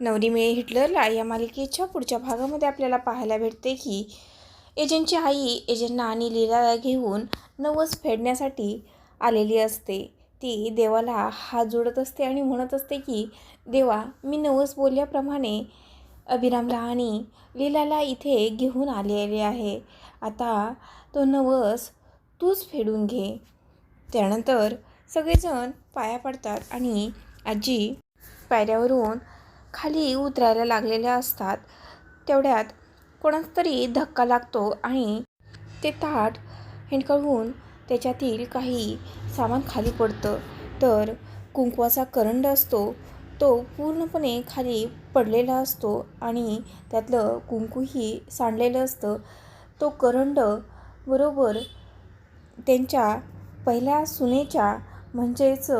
नवरी मिळे हिटलरला या मालिकेच्या पुढच्या भागामध्ये आपल्याला पाहायला भेटते की एजंटची आई एजंटना आणि लीलाला घेऊन नवस फेडण्यासाठी आलेली असते. ती देवाला हात जोडत असते आणि म्हणत असते की देवा मी नवस बोलल्याप्रमाणे अभिरामला आणि लीलाला इथे घेऊन आलेले आहे. आता तो नवस तूच फेडून घे. त्यानंतर सगळेजण पाया पडतात आणि आजी पायऱ्यावरून खाली उतरायला लागलेल्या असतात. तेवढ्यात कोणाचा तरी धक्का लागतो आणि ते ताट हिणकळून त्याच्यातील काही सामान खाली पडतं. तर कुंकवाचा करंड असतो तो पूर्णपणे खाली पडलेला असतो आणि त्यातलं कुंकूही सांडलेलं असतं. तो करंड बरोबर त्यांच्या पहिल्या सुनेच्या म्हणजेच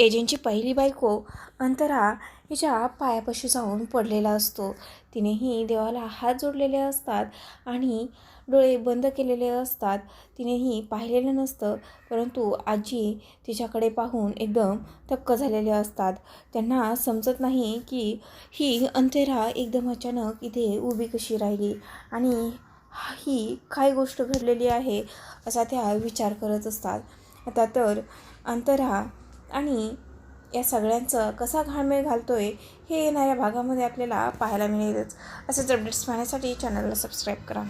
एजंटची पहिली बायको अंतरा हिच्या पायापाशी जाऊन पडलेला असतो. तिनेही देवाला हात जोडलेले असतात आणि डोळे बंद केलेले असतात. तिनेही पाहिलेलं नसतं परंतु आजी तिच्याकडे पाहून एकदम थक्क झालेले असतात. त्यांना समजत नाही की ही अंतेरा एकदम अचानक इथे उभी कशी राहिली आणि ही काय गोष्ट घडलेली आहे असा त्या विचार करत असतात. आता तर अंतरा आणि या सगळ्यांचं कसा घाणमेळ घालतो आहे हे येणाऱ्या भागामध्ये आपल्याला पाहायला मिळेलच. असेच अपडेट्स पाहण्यासाठी चॅनलला सबस्क्राईब करा.